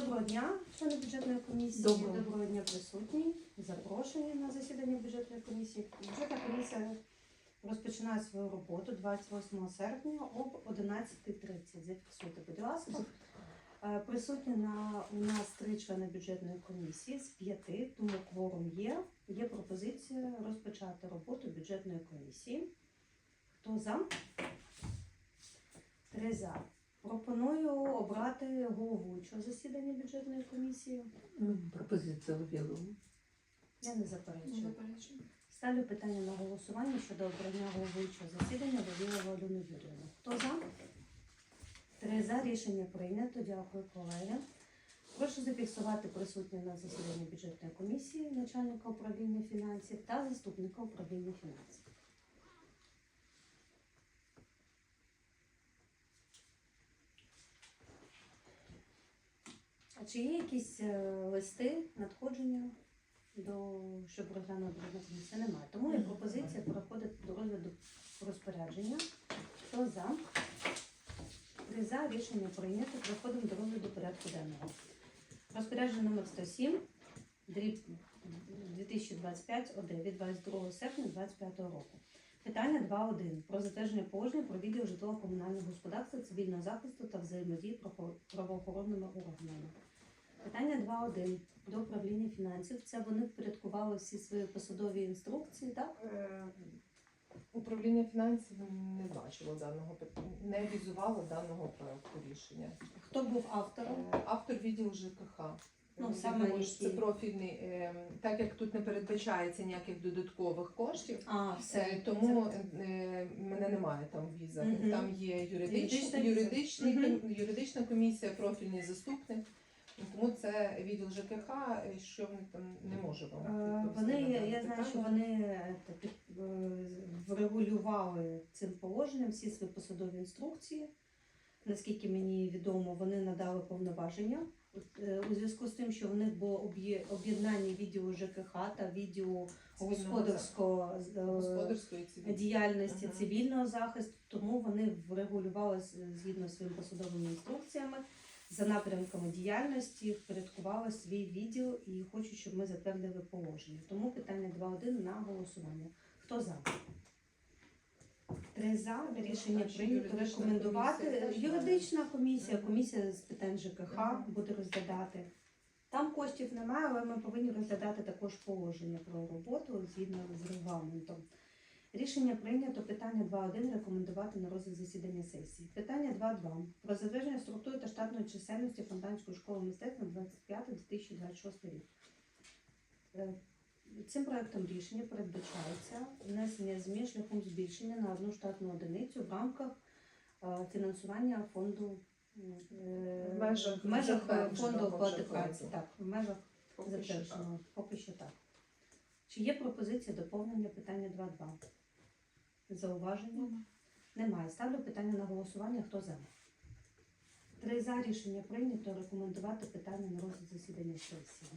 Доброго дня, члени бюджетної комісії. Доброго. дня присутні. Запрошені на засідання бюджетної комісії. Бюджетна комісія розпочинає свою роботу 28 серпня об 11.30. Зафіксуйте, будь ласка. Е, Присутні на у нас три члени бюджетної комісії з п'яти, тому кворум є. Є пропозиція розпочати роботу бюджетної комісії. Хто за? Три за. Пропоную обрати головуючого засідання бюджетної комісії. Ну, Пропозиція Вавілова. Я не заперечую. Ставлю питання на голосування щодо обрання головуючого засідання Альони Юріївни. Хто за? Три за. Рішення прийнято. Дякую, колеги. Прошу зафіксувати присутнє на засіданні бюджетної комісії начальника управління фінансів та заступника управління фінансів. Чи є якісь е, листи, надходження до щоб бюджетну комісію? Немає. Тому є пропозиція переходити до розгляду розпорядження. Хто за? Три за рішення прийнято. Переходимо до розгляду порядку денного. Розпорядження номер 107 дріб 2025 ОД від 22 серпня 2025 року. Питання 2.1. Про затвердження положення про відділ житлово-комунального господарства, цивільного захисту та взаємодії правоохоронними органами. Питання 2.1. До управління фінансів. Це вони впорядкували всі свої посадові інструкції, так? Е, Управління фінансів не бачило даного питання, не візувало даного проекту рішення. Хто був автором? Е, Автор відділ ЖКХ. Ну, саме думаю, що це який? профільний, е, так як тут не передбачається ніяких додаткових коштів, А, е, все. тому е, мене немає там віза. Мгм. Там є Юридична юридична, віза. юридичний, ком- юридична комісія, профільний заступник. Тому це відділ ЖКХ, е, що вони там не може вам Е, відповісти Вони, на дане я знаю, що питання. вони е, та, під- е, врегулювали цим положенням всі свої посадові інструкції. Наскільки мені відомо, вони надали повноваження Е, у зв'язку з тим, що в них було об'є- об'єднання відділу ЖКХ та відділу господарського е, господарської цивільної. діяльності Ага. цивільного захисту, тому вони врегулювали з- згідно своїми посадовими інструкціями за напрямками діяльності, впорядкували свій відділ і хочуть, щоб ми затвердили положення. Тому питання 2.1 на голосування. Хто за? Три за рішення прийнято рекомендувати. Юридична комісія, комісія з питань ЖКХ буде розглядати. Там коштів немає, але ми повинні розглядати також положення про роботу згідно з регламентом. Рішення прийнято. Питання 2.1 рекомендувати на розгляд засідання сесії. Питання 2.2 про затвердження структури та штатної чисельності Фонтанської школи мистецтв на 25-2026 рік. Е, Цим проектом рішення передбачається внесення змін шляхом збільшення на одну штатну одиницю в рамках е, фінансування фонду е, В межах в межах фонду оплати праці. Так, в межах затвердженого. Поки що так. Чи є пропозиція доповнення питання 2.2? Зауваження? Немає. Ставлю питання на голосування. Хто за? Три за рішення прийнято рекомендувати питання на розгляд засідання сесії.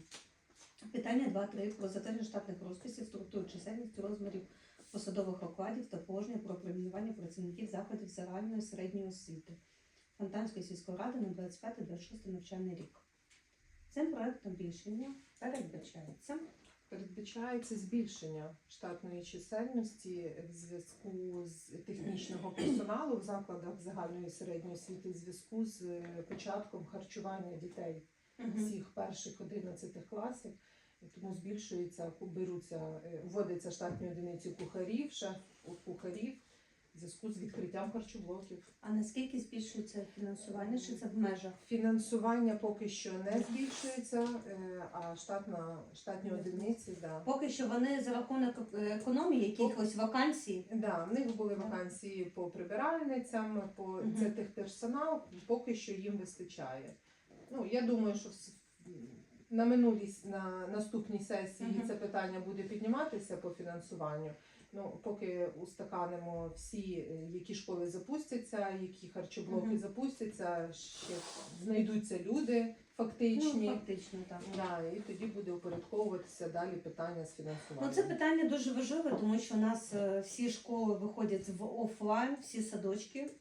Питання 2.3 про затвердження штатних розписів, структур чисельності, розмірів посадових окладів та положення про преміювання працівників закладів загальної середньої освіти Фонтанської сільської ради на 25-26 навчальний рік. Цим проектом рішення передбачається Передбачається збільшення штатної чисельності в зв'язку з технічного персоналу в закладах загальної середньої освіти в зв'язку з е, початком харчування дітей всіх перших 11 класів. Тому збільшується, беруться, е, вводиться штатні одиниці кухарів, шеф кухарів зв'язку з відкриттям харчоблоків. А наскільки збільшується фінансування? Чи це в межах? Фінансування поки що не збільшується, е, а штатна штатні одиниці да. Поки що вони за рахунок е- економії якихось вакансій. Да, в них були вакансії по прибиральницям, по Мгм. це техперсонал, поки що їм вистачає. Ну, я думаю, що на минулій с- на наступній сесії Мгм. це питання буде підніматися по фінансуванню. Ну, поки устаканимо всі, е, які школи запустяться, які харчоблоки Мгм. запустяться, ще знайдуться люди Ну, фактичні. фактично так. Да, і тоді буде упорядковуватися далі питання з фінансуванням. Ну, це питання дуже важливе, тому що у нас е, всі школи виходять в офлайн, всі садочки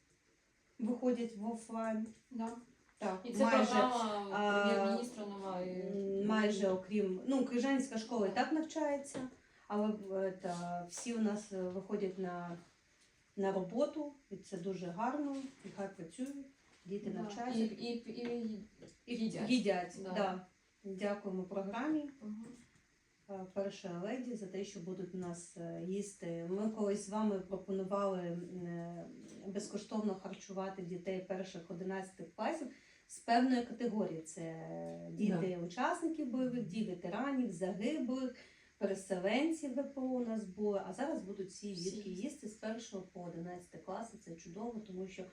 виходять в офлайн. Да. Так, І це майже. програма А, майже окрім ну Крижанська школа і так навчається, але е, та, всі у нас е, виходять на, на роботу, і це дуже гарно, і хай працюють, діти Да. навчаються І, і, і, і їдять. їдять. Да. Да. Дякуємо програмі. Е, Перша леді за те, що будуть у нас їсти. Ми колись з вами пропонували безкоштовно харчувати дітей перших 11 класів з певної категорії. Це діти учасників бойових дій, ветеранів, загиблих, переселенців ВПО у нас були. А зараз будуть всі Всі дітки їсти. їсти з першого по 11 класи. Це чудово, тому що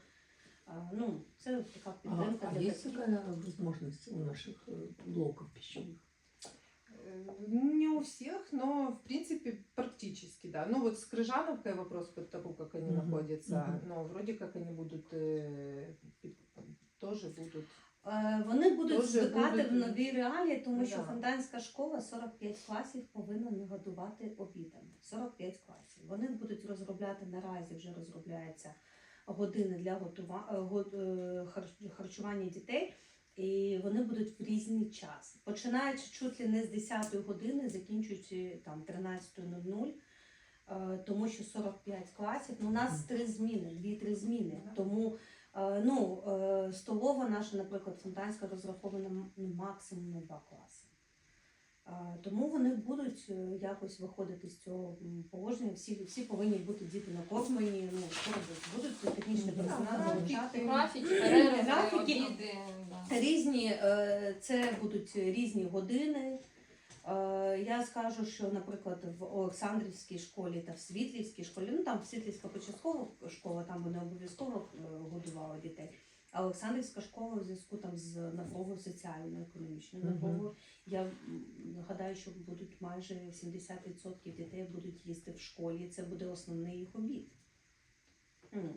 е, ну, це така А, підтримка а для есть батьків. такая возможность у наших э, блоков пищевых? Э, Не у всех, но в принципе практически, да. Ну вот с Крыжановкой вопрос под того, как они Мгм, находятся, мгм. но вроде как они будут э, пи- тоже будут. Е, Вони будуть Дуже звикати будуть, в нові реалії, тому що да. фонтанська школа 45 класів повинна нагодувати обідами. 45 класів. Вони будуть розробляти наразі, вже розробляються години для готува... е, го- е, хар- харчування дітей. І вони будуть в різний час, починаючи чуть ли не з 10 години, закінчуючи там 13.00, е, тому що 45 класів. Ну, у нас три зміни, дві-три зміни. Тому Ну, е, столова наша, наприклад, фонтанська розрахована ну, максимум на два класи. Е, Тому вони будуть е, якось виходити з цього положення. Всі, всі повинні бути діти накормлені, ну. Будуть технічний Ну, персонал залучати. Графіки, перерви, Графіки. обіди. Різні, е, це будуть різні години. Е, Я скажу, що, наприклад, в Олександрівській школі та в Світлівській школі, ну там Світлівська початкова школа, там вони обов'язково е, годували дітей. А Олександрівська школа в зв'язку там з напругою соціально-економічною напругою. Я м, гадаю, що будуть майже 70% дітей будуть їсти в школі. Це буде основний їх обід. Ну,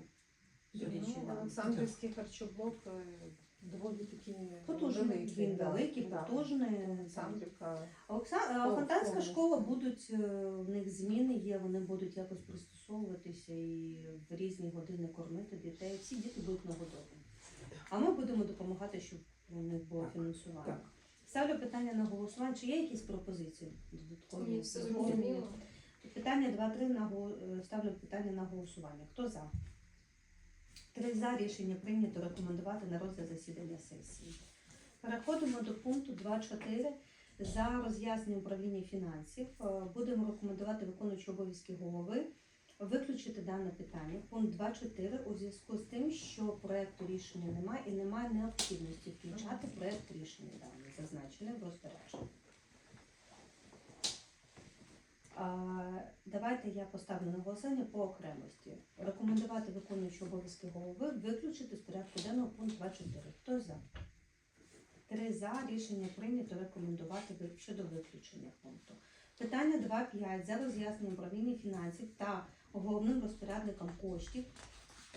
Ну. Олександрівський харчоблок е, доволі Потужний, великий. він великий, Да. потужний. Олександрівка. Окса... Фонтанська школа будуть, е, в них зміни є, вони будуть якось пристосовуватися і в різні години кормити дітей. Всі діти будуть нагодовані. А ми будемо допомагати, щоб у них було Так, фінансування. так. Ставлю питання на голосування. Чи є якісь пропозиції додаткові? Ні, все зрозуміло. Питання 2-3 на е, ставлю питання на голосування. Хто за? Три за рішення прийнято рекомендувати на розгляд засідання сесії. Переходимо до пункту 2.4. За роз'яснення управління фінансів е, будемо рекомендувати виконуючи обов'язки голови виключити дане питання. Пункт 2.4 у зв'язку з тим, що проекту рішення немає і немає необхідності включати проект рішення даний, зазначений в розпорядженні. Давайте я поставлю на голосування по окремості. Рекомендувати виконуючи обов'язки голови виключити з порядку денного пункт 24. Хто за? Три за. Рішення прийнято рекомендувати щодо виключення пункту. Питання 2.5. За роз'ясненням управління фінансів та головним розпорядником коштів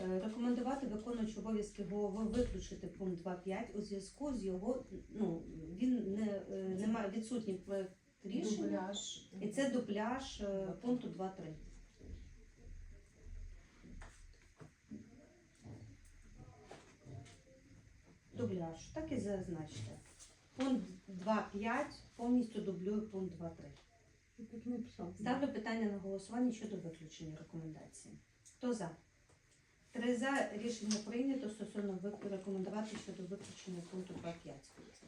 е, рекомендувати виконуючи обов'язки голови виключити пункт 2.5 у зв'язку з його, ну, він не, е, немає відсутній проект рішення. Дубляж. І це дубляж е, пункту 2.3. Дубляж. Так і зазначте. Пункт 2.5 повністю дублює пункт 2.3. Я так. Ставлю питання на голосування щодо виключення рекомендації. Хто за? Три за рішення прийнято стосовно ви- рекомендувати щодо виключення пункту 2.5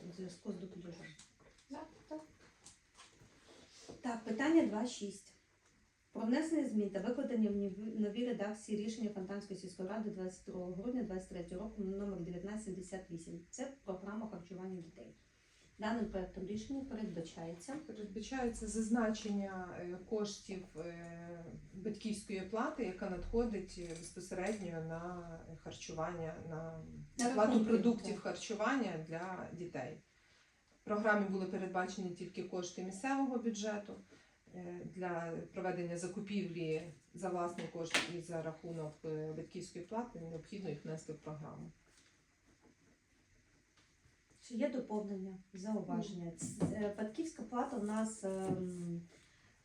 у зв'язку з дубляжем. Да, так. Так, питання 2.6. Про внесення змін та викладення в новій редакції рішення Фонтанської сільської ради 22 грудня 2023 року номер 1978. Це програма харчування дітей. Даним проектом рішення передбачається Передбачається зазначення е, коштів е, батьківської плати, яка надходить е, безпосередньо на харчування, на На оплату продуктів харчування для дітей. В програмі були передбачені тільки кошти місцевого бюджету для проведення закупівлі за власний кошт і за рахунок е, батьківської плати. Необхідно їх внести в програму. Чи є доповнення, зауваження? Е, Батьківська плата у нас ем,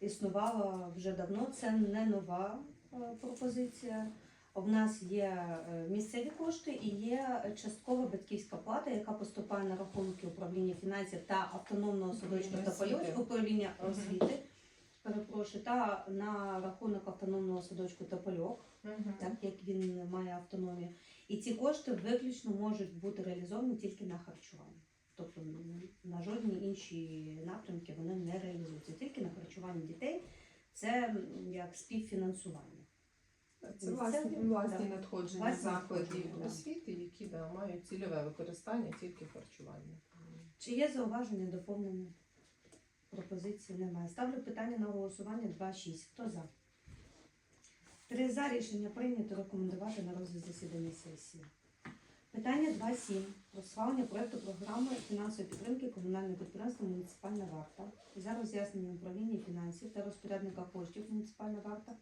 існувала вже давно, це не нова е, пропозиція. в нас є е, місцеві кошти і є часткова батьківська плата, яка поступає на рахунки управління фінансів та автономного садочку та польоту управління освіти. Перепрошую, та на рахунок автономного садочку та польок, Мгм. так як він має автономію. І ці кошти виключно можуть бути реалізовані тільки на харчування. Тобто м, на жодні інші напрямки вони не реалізуються. Тільки на харчування дітей це м, як співфінансування. Це власні, Місцеві, власні да. надходження Власні закладів надходження, да. освіти, які да, мають цільове використання тільки харчування. Чи є зауваження, доповнення? Пропозиції немає. Ставлю питання на голосування 2.6. Хто за? Три за рішення прийнято рекомендувати на розгляд засідання сесії. Питання 2.7. Про схвалення проекту програми фінансової підтримки комунального підприємства Муніципальна варта. За роз'ясненням управління фінансів та розпорядника коштів Муніципальна варта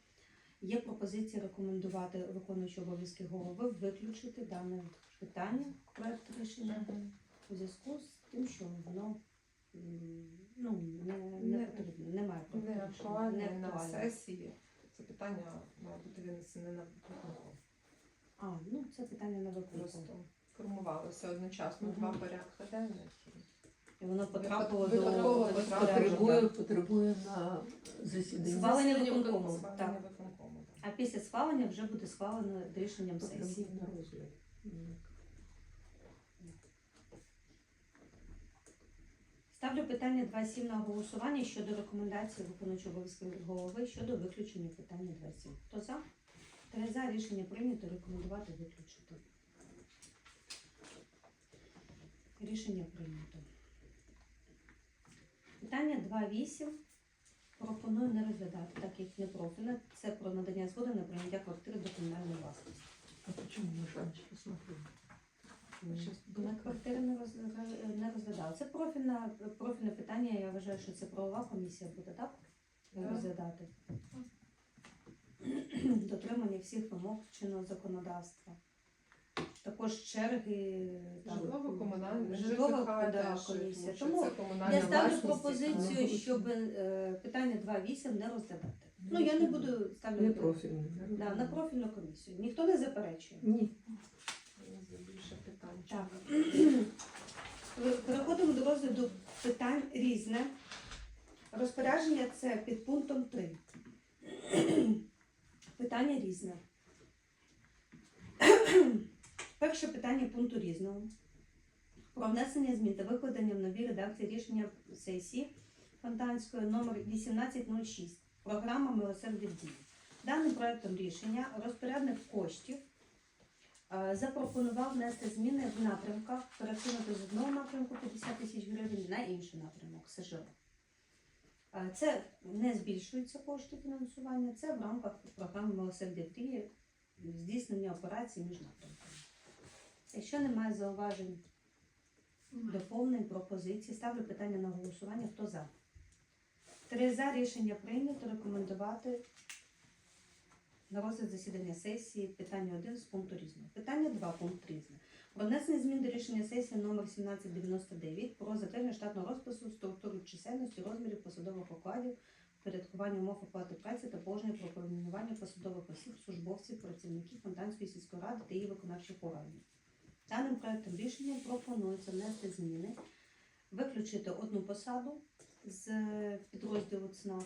є пропозиція рекомендувати виконуючого обов'язки голови виключити дане питання проект рішення у зв'язку з тим, що воно ну, не, не, Не- потрібно, немає Не актуальне не на актуальне. сесії. Це питання має бути винесене на виконком. А, ну це питання на виконком. Просто формувалося одночасно Мгм. два порядки денних. І воно потрапило випадково до потрапило. Потребує, потребує на засідання. Схвалення виконкому, так. виконкому, так. А після схвалення вже буде схвалено рішенням сесії. Потребує на розгляд. М. Ставлю питання 2.7 на голосування щодо рекомендації виконуючого обов'язки голови щодо виключення питання 2.7. Хто за? Три за рішення прийнято рекомендувати виключити. Рішення прийнято. Питання 2.8 пропоную не розглядати, так як не профільне. Це про надання згоди на прийняття квартири до комунальної власності. А почему мы же раньше посмотрели? На квартири не розгля- не розглядали. Це профільне, профільне питання. Я вважаю, що це правова комісія буде так розглядати. Дотримання всіх вимог чинного законодавства. Також черги там, Житлово-комунальне, житлова да, комісія. тому я ставлю пропозицію, щоб е, питання 2.8 не розглядати. Ну я не буду ставити на профільну комісію. Ніхто не заперечує. Ні. Так. Переходимо до розгляду питань різне. Розпорядження це під пунктом 3. Питання різне. Перше питання пункту різного. Про внесення змін та викладення в новій редакції рішення сесії Фонтанської номер 1806. Програма милосердя дії. Даним проектом рішення розпорядник коштів запропонував внести зміни в напрямках, перекинути з одного напрямку 50 тисяч гривень на інший напрямок СЖО. Е, Це не збільшуються кошти фінансування, це в рамках програми «Милосердя Трії» здійснення операцій між напрямками. Якщо немає зауважень, доповнень, пропозицій, ставлю питання на голосування. Хто за? Три за рішення прийнято рекомендувати на розгляд засідання сесії питання 1 з пункту різного. Питання 2 пункт різне. Про внесення змін до рішення сесії номер 1799 про затвердження штатного розпису, структуру чисельності, розмірів посадових окладів, порядкування умов оплати праці та положення про промінування посадових осіб, службовців, працівників Фонтанської сільської ради та її виконавчих органів. Даним проектом рішення пропонується внести зміни, виключити одну посаду з підрозділу ЦНАП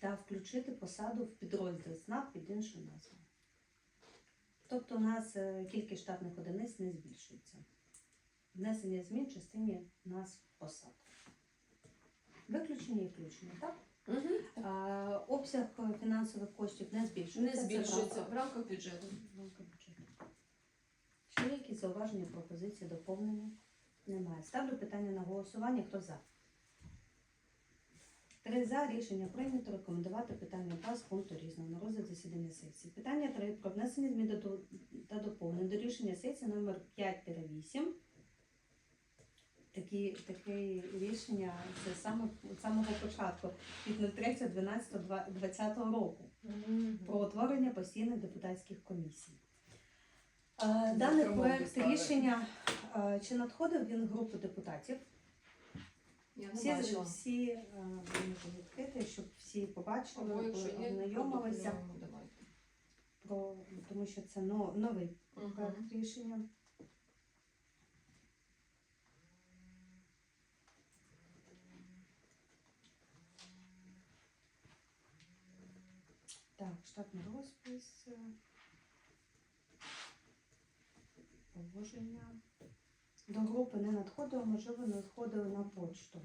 та включити посаду в підрозділ СНАП під іншою назвою. Тобто у нас е, кількість штатних одиниць не збільшується. Внесення змін в частині нас посад. Виключення і включення, так? А, обсяг фінансових коштів не збільшується. Не збільшується в рамках бюджету. рамках- в рамках бюджету. Чи є якісь зауваження, пропозиції, доповнення? Немає. Ставлю питання на голосування. Хто за? Три за рішення прийнято рекомендувати питання 2 з пункту різного на розгляд засідання сесії. Питання 3 про внесення змін до та доповнень до рішення сесії номер 5-8. Такі, таке рішення це саме з самого початку від 03.12.2020 року про утворення постійних депутатських комісій. Е, Даний проект рішення е, чи надходив він групу депутатів? Я не Всі, бачила. всі е, відкрити, щоб всі побачили, Або якщо є, ознайомилися. продублюємо, давайте. про тому, що це но- новий Мгм. проект рішення. Так, штатний розпис. е, Положення. До групи не надходило, можливо, надходили на почту.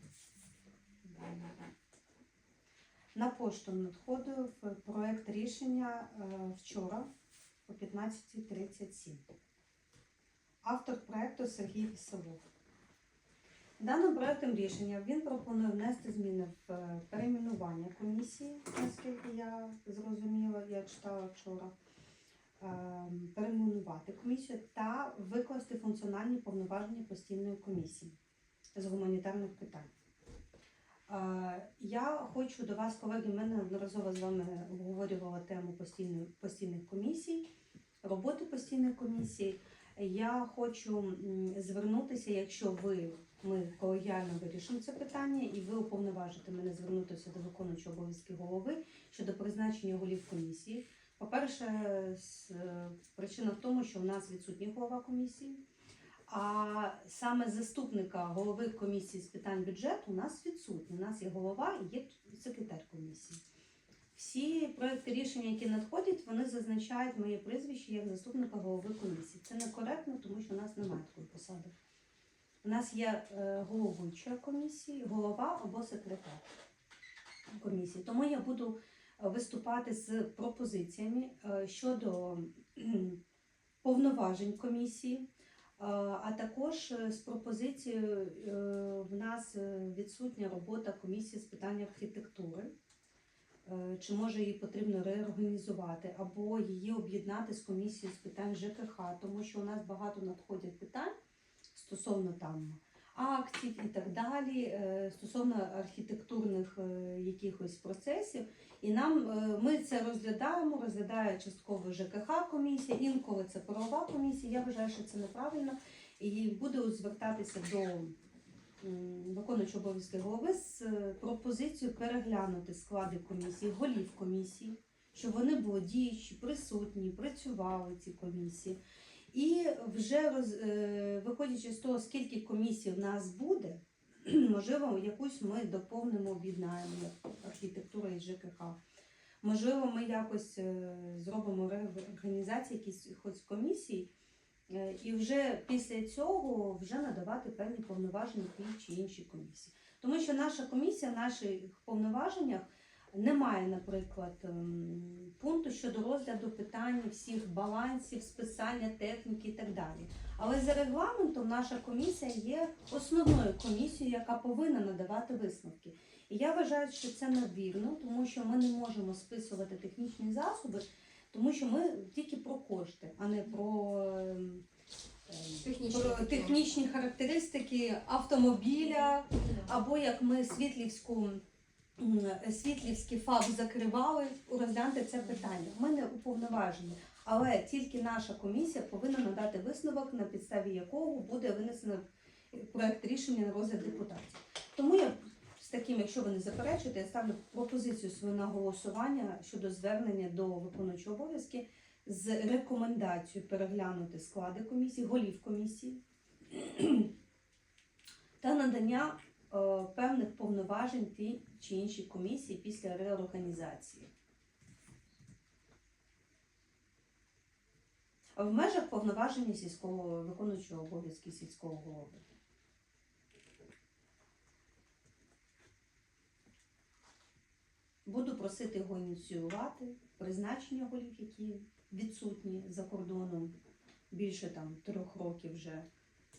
На пошту надходив проект рішення е, вчора о 15.37. Автор проекту Сергій Веселов. Даним проектом рішення він пропонує внести зміни в е, перейменування комісії, наскільки я зрозуміла, я читала вчора. Е, Перейменувати комісію та викласти функціональні повноваження постійної комісії з гуманітарних питань. Е, Я хочу до вас, колеги, ми неодноразово з вами обговорювала тему постійних комісій, роботи постійних комісій. Я хочу звернутися, якщо ви ми колегіально вирішимо це питання, і ви уповноважите мене звернутися до виконуючого обов'язки голови щодо призначення голів комісії. По-перше, е, причина в тому, що у нас відсутній голова комісії. А саме заступника голови комісії з питань бюджету у нас відсутній. У нас є голова і є секретар комісії. Всі проекти рішення, які надходять, вони зазначають моє прізвище як заступника голови комісії. Це некоректно, тому що у нас немає такої посади. У нас є е, головуюча комісії, голова або секретар комісії. Тому я буду виступати з пропозиціями е, щодо повноважень комісії. Е, А також е, з пропозицією в нас відсутня робота комісії з питань архітектури. Чи може її потрібно реорганізувати, або її об'єднати з комісією з питань ЖКХ, тому що у нас багато надходять питань стосовно там актів і так далі, е, стосовно архітектурних е, якихось процесів. І нам е, ми це розглядаємо, розглядає частково ЖКХ комісія, інколи це правова комісія. Я вважаю, що це неправильно. І буду звертатися до виконуючого обов'язки голови з пропозицією переглянути склади комісії, голів комісії, щоб вони були діючі, присутні, працювали ці комісії. І вже роз, е, виходячи з того, скільки комісій в нас буде, можливо, якусь ми доповнимо, об'єднаємо архітектура і ЖКХ. Можливо, ми якось е, зробимо реорганізацію якихось комісій, е, і вже після цього вже надавати певні повноваження тій чи іншій комісії. Тому що наша комісія в наших повноваженнях немає, наприклад, ем, пункту щодо розгляду питань всіх балансів, списання техніки і так далі. Але за регламентом наша комісія є основною комісією, яка повинна надавати висновки. І я вважаю, що це невірно, тому що ми не можемо списувати технічні засоби, тому що ми тільки про кошти, а не про, ем, Технічні про технічні характеристики автомобіля, або як ми Світлівську Світлівський ФАП закривали, розгляньте це питання. Ми не уповноважені, але тільки наша комісія повинна надати висновок, на підставі якого буде винесено проект рішення на розгляд депутатів. Тому я з таким, якщо ви не заперечуєте, я ставлю пропозицію свою на голосування щодо звернення до виконуючого обов'язки з рекомендацією переглянути склади комісії, голів комісії та надання е, певних повноважень тій чи іншій комісії після реорганізації. В межах повноваження сільського виконуючого обов'язки сільського голови. Буду просити його ініціювати, призначення голів, які відсутні за кордоном більше там трьох років вже,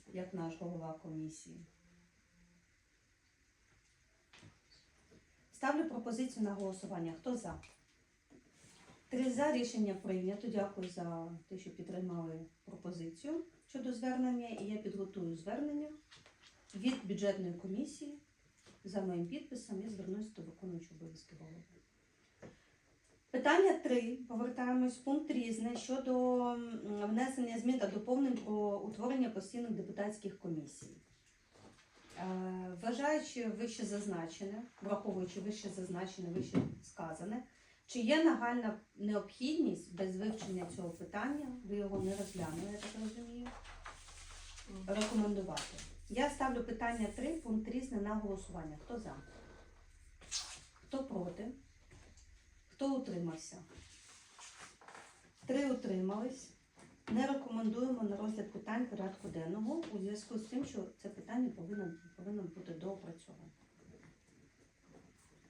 як наш голова комісії. Ставлю пропозицію на голосування. Хто за? Три за рішення прийнято. Дякую за те, що підтримали пропозицію щодо звернення. І я підготую звернення від бюджетної комісії за моїм підписом і звернусь до виконуючого обов'язки голови. Питання 3. Повертаємось. Пункт різне щодо внесення змін та доповнень про утворення постійних депутатських комісій. Е, Вважаючи вище зазначене, враховуючи вище зазначене, вище сказане, Чи є нагальна необхідність без вивчення цього питання, ви його не розглянули, я так розумію, рекомендувати? Я ставлю питання 3, пункт різне на голосування. Хто за? Хто проти? Хто утримався? Три утримались. Не рекомендуємо на розгляд питань порядку денного у зв'язку з тим, що це питання повинно, повинно бути доопрацьоване.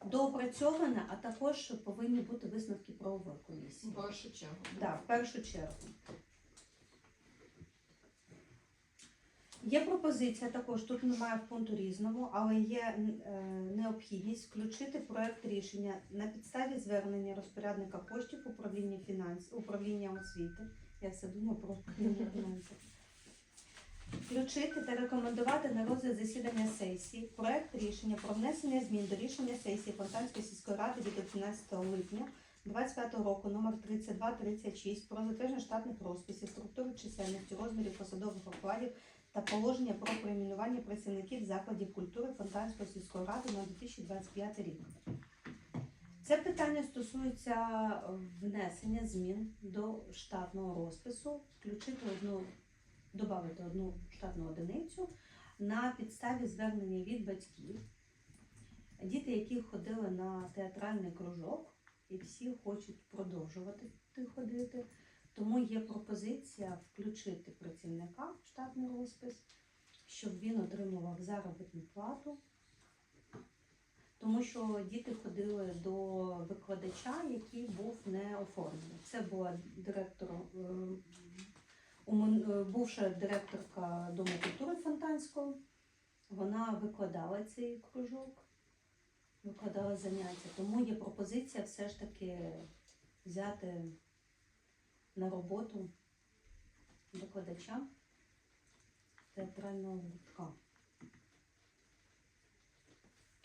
Доопрацьоване, а також повинні бути висновки правової комісії. В першу чергу. Так, в першу чергу. Є пропозиція також, тут немає в пункту різному, але є е, необхідність включити проект рішення на підставі звернення розпорядника коштів управління фінанс, управління освіти. Я все думаю про фінансів. Включити та рекомендувати на розгляд засідання сесії проект рішення про внесення змін до рішення сесії Фонтанської сільської ради від 11 липня 25 року номер 3236 про затвердження штатних розписів, структури чисельності, розмірів посадових окладів та положення про перейменування працівників закладів культури Фонтанської сільської ради на 2025 рік. Це питання стосується е, внесення змін до штатного розпису, включити одну, додати одну штатну одиницю на підставі звернення від батьків. Діти, які ходили на театральний кружок, і всі хочуть продовжувати ходити. Тому є пропозиція включити працівника в штатний розпис, щоб він отримував заробітну плату. Тому що діти ходили до викладача, який був не оформлений. Це була директор, е, е, бувша директорка Дому культури Фонтанського. Вона викладала цей кружок, викладала заняття. Тому є пропозиція все ж таки взяти на роботу викладача театрального гуртка.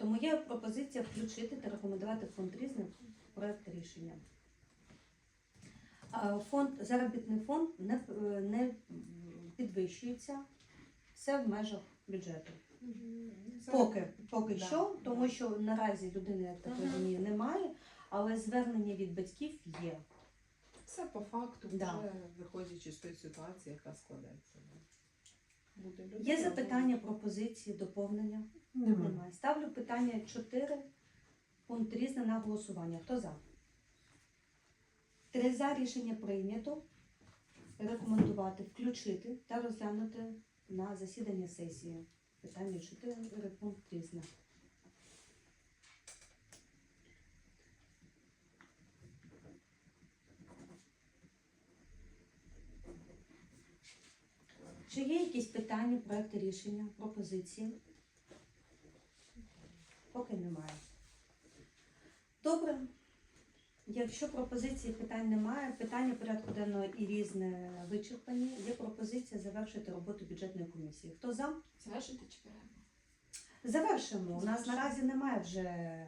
Тому є пропозиція включити та рекомендувати фонд різних в проект рішення. Фонд, заробітний фонд не, не підвищується, все в межах бюджету. Поки, поки Да. що, тому що наразі людини, як так Мгм. розумію, немає, але звернення від батьків є. Це по факту, Да. вже виходячи з тої ситуації, яка складається. Буде Є запитання, пропозиції, доповнення? Немає. Ставлю питання 4, пункт різне на голосування. Хто за? Три за рішення прийнято. Рекомендувати включити та розглянути на засідання сесії. Питання 4, пункт різне. Чи є якісь питання, проекти рішення, пропозиції? Поки немає. Добре. Якщо пропозиції питань немає, питання порядку денного і різне вичерпані, є пропозиція завершити роботу бюджетної комісії. Хто за? Завершити чи перерву? Завершимо. У нас наразі немає вже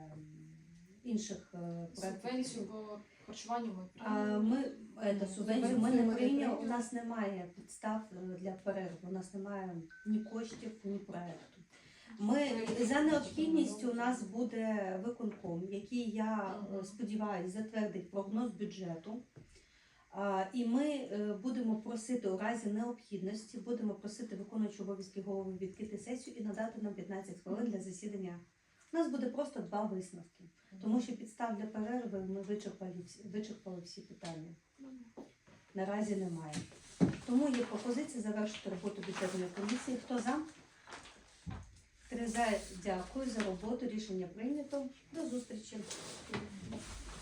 інших е, проєктів. Субвенцію по харчуванню ми А, прийняли. Ми е, субвенцію ми не прийняли. У нас немає підстав е, для перерви. У нас немає ні коштів, ні проекту. Ми за необхідністю у нас буде виконком, який я е, сподіваюся затвердить прогноз бюджету. І ми е, будемо просити у разі необхідності, будемо просити виконуючого обов'язки голови відкрити сесію і надати нам 15 хвилин для засідання. У нас буде просто два висновки, тому що підстав для перерви ми вичерпали вичерпали всі питання. Наразі немає. Тому є пропозиція завершити роботу бюджетної комісії. Хто за? Три. Дякую за роботу. Рішення прийнято. До зустрічі.